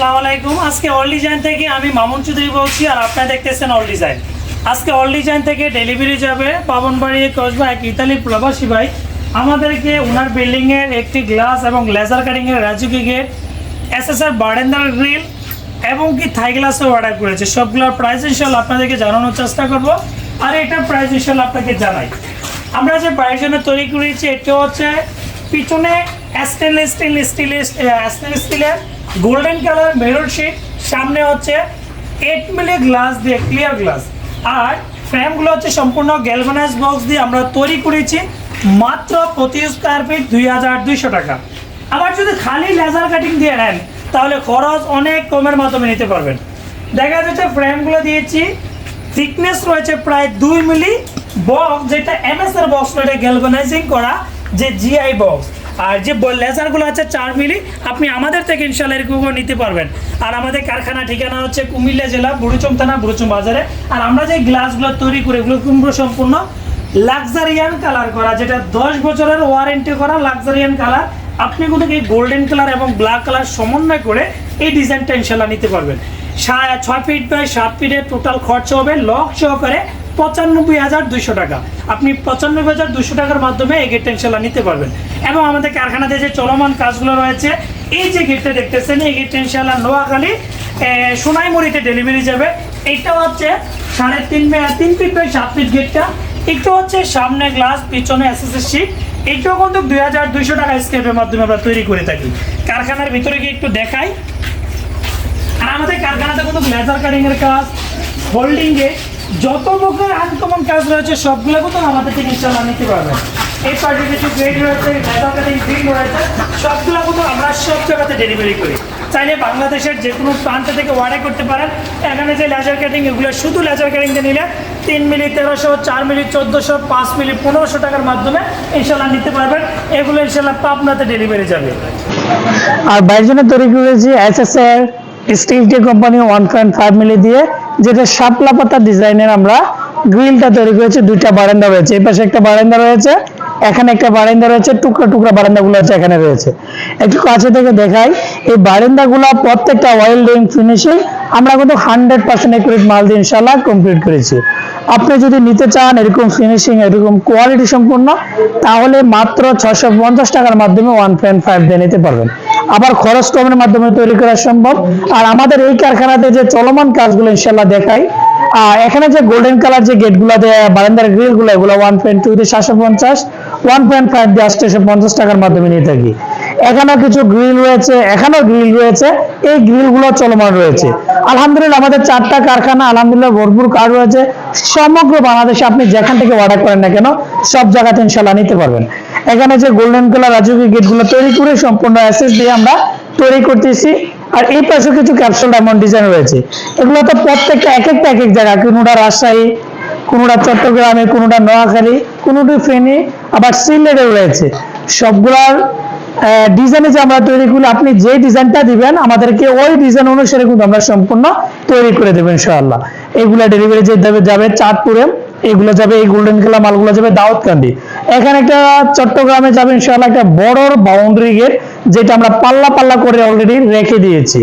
আসসালামু আলাইকুম। আজকে অল ডিজাইন থেকে আমি মামুন চৌধুরী বলছি আর আপনারা দেখতেছেন অল ডিজাইন আজকে অল ডিজাইন থেকে ডেলিভারি যাবে পাবনবাড়ি কসবা এক ইতালি প্রবাসী ভাই। আমাদেরকে ওনার বিল্ডিংয়ের একটি গ্লাস এবং লেজার কাটিংয়ের রাজুকি গেট এসএসআর বারেন্দার গ্রিল এবং কি থাই গ্লাসও অর্ডার করেছে। সবগুলোর প্রাইস ইনশাল্লাহ আপনাদেরকে জানানোর চেষ্টা করব। আর এটার প্রাইস ইনশাল্লাহ আপনাকে জানাই। আমরা যে বাড়ির জন্য তৈরি করেছি, এটা হচ্ছে পিছনে স্টেনলেস স্টিল স্টিলের স্টেনলেস স্টিলের গোল্ডেন কালার মেরুন শিট সামনে হচ্ছে এইট মিলি গ্লাস দিয়ে ক্লিয়ার গ্লাস আর ফ্রেমগুলো হচ্ছে সম্পূর্ণ গ্যালভানাইজ বক্স দিয়ে আমরা তৈরি করেছি মাত্র প্রতি স্কোয়ার ফিট দুই হাজার দুইশো টাকা। আবার যদি খালি লেজার কাটিং দিয়ে নেন, তাহলে খরচ অনেক কমের মাধ্যমে নিতে পারবেন। দেখা যাচ্ছে ফ্রেমগুলো দিয়েছি থিকনেস রয়েছে প্রায় দুই মিলি বক্স যেটা এমএস এর বক্স এটা গ্যালভানাইজিং করা যে জিআই বক্স আর যে লেজারগুলো আছে চার মিলি, আপনি আমাদের থেকে ইনশাল্লাহ এরকম নিতে পারবেন। আর আমাদের কারখানা ঠিকানা হচ্ছে কুমিল্লা জেলা বুড়ুচুম থানা বুড়ুচুম বাজারে। আর আমরা যে গ্লাসগুলো তৈরি করি, এগুলো কুমড়ো সম্পূর্ণ লাক্সারিয়ান কালার করা, যেটা দশ বছরের ওয়ারেন্টি করা লাক্সারিয়ান কালার আপনি কিন্তু এই গোল্ডেন কালার এবং ব্ল্যাক কালার সমন্বয় করে এই ডিজাইনটা ইনশাল্লাহ নিতে পারবেন। ছয় ফিট বাই সাত ফিটের টোটাল খরচা হবে লক সহকারে পঁচানব্বই হাজার দুইশো টাকা। আপনি পঁচানব্বই হাজার দুশো টাকার মাধ্যমে এই গেটটা ইনশাল্লাহ নিতে পারবেন। এবং আমাদের কারখানাতে যে চলমান কাজগুলো রয়েছে, এই যে গেটটা দেখতেছেন, এই গেটটা ইনশাল্লাহ নোয়াখালী সোনাইমুড়িতে ডেলিভারি যাবে। এইটা হচ্ছে সাড়ে তিন তিন ফিট বাই সাত ফিট গেটটা একটু হচ্ছে সামনে গ্লাস পিছনে এসএসএস শিট এটাও কিন্তু দুই হাজার দুইশো টাকা স্কেপের মাধ্যমে আমরা তৈরি করে থাকি। কারখানার ভিতরে গিয়ে একটু দেখাই। আর আমাদের কারখানাতে কিন্তু লেজার কাটিং এর কাজ হোল্ডিং এ যত প্রকার আনকমন কাজ রয়েছে সবগুলো কিন্তু আমাদের থেকে ইনশাল্লাহ নিতে পারবেন এই পার্টি কিছু গ্রেড রয়েছে লেজার কাটিং সবগুলো আমরা সব জায়গাতে ডেলিভারি করি। চাইলে বাংলাদেশের যে কোনো প্রান্ত থেকে অর্ডার করতে পারেন। এখানে যে লেজার কাটিং এগুলো শুধু লেজার কাটিং দিয়ে নিলে তিন মিলি, তেরোশো, চার মিলি, চোদ্দোশো, পাঁচ মিলি, পনেরোশো টাকার মাধ্যমে ইনশাল্লাহ নিতে পারবেন। এগুলো ইনশাল্লাহ পাবনাতে ডেলিভারি যাবে। আর বাইরের জন্য তৈরি করেছি এসএসআর স্টিল টি company one point five milli দিয়ে যেটা শাপলা পাতা ডিজাইনের আমরা গ্রিলটা তৈরি করেছি, দুইটা বারান্দা রয়েছে। এই পাশে একটা বারান্দা রয়েছে, এখানে একটা বারান্দা রয়েছে, টুকরা টুকরা বারান্দাগুলো আছে এখানে রয়েছে। একটু কাছে থেকে দেখাই, এই বারান্দাগুলো প্রত্যেকটা ওয়েল্ডিং ফিনিশিং আমরা কিন্তু হান্ড্রেড পার্সেন্ট একুরেট মাল দিয়ে ইনশাল্লাহ কমপ্লিট করেছি। আপনি যদি নিতে চান এরকম ফিনিশিং এরকম কোয়ালিটি সম্পূর্ণ, তাহলে মাত্র ছশো পঞ্চাশ টাকার মাধ্যমে ওয়ান পয়েন্ট ফাইভ দিয়ে নিতে পারবেন। আবার খরচ কমের মাধ্যমে তৈরি করা সম্ভব। আর আমাদের এই কারখানাতে যে চলমান কাজগুলো ইনশাল্লাহ আর এখানে যে গোল্ডেন কালার যে গেটগুলো দেয়, বারান্দার গ্রিলগুলো এগুলো ওয়ান পয়েন্ট টু দিয়ে সাতশো পঞ্চাশ ওয়ান পয়েন্ট ফাইভ দিয়ে আটশো পঞ্চাশ টাকার মাধ্যমে নিয়ে থাকি। এখানেও কিছু গ্রিল রয়েছে, এখানেও গ্রিল রয়েছে, এই গ্রিলগুলো চলমান রয়েছে। আলহামদুলিল্লাহ, আমাদের চারটা কারখানা, আলহামদুলিল্লাহ, ভরপুর কার রয়েছে। সমগ্র বাংলাদেশে আপনি যেখান থেকে অর্ডার করেন না কেন, সব জায়গাতে ইনশাল্লাহ নিতে পারবেন। এখানে যে গোল্ডেন কালার রাজুকি গেটগুলো তৈরি করে সম্পূর্ণ অ্যাসেস দিয়ে আমরা তৈরি করতেছি। আর এই পাশে কিছু ক্যাপসুল ডায়মন্ড ডিজাইন রয়েছে। এগুলো তো প্রত্যেকটা এক একটা এক এক জায়গা কোনোটা রাজশাহী, কোনোটা চট্টগ্রামে, কোনোটা নোয়াখালী, কোনোটি ফেনী, আবার সিলেটে রয়েছে। সবগুলার ডিজাইনে যে আমরা তৈরি করি আপনি যে ডিজাইনটা দিবেন, আমাদেরকে ওই ডিজাইন অনুসারে কিন্তু আমরা সম্পূর্ণ তৈরি করে দেবেন ইনশাআল্লাহ। এগুলা ডেলিভারি যে যাবে চাঁদপুরে, এগুলো যাবে এই গোল্ডেন কালার মালগুলো যাবে দাউদকান্দি। এখানে একটা চট্টগ্রামে যাবে ইনশাআল্লাহ একটা বড় বাউন্ডারি গেট যেটা আমরা পাল্লা পাল্লা করে অলরেডি রেখে দিয়েছি।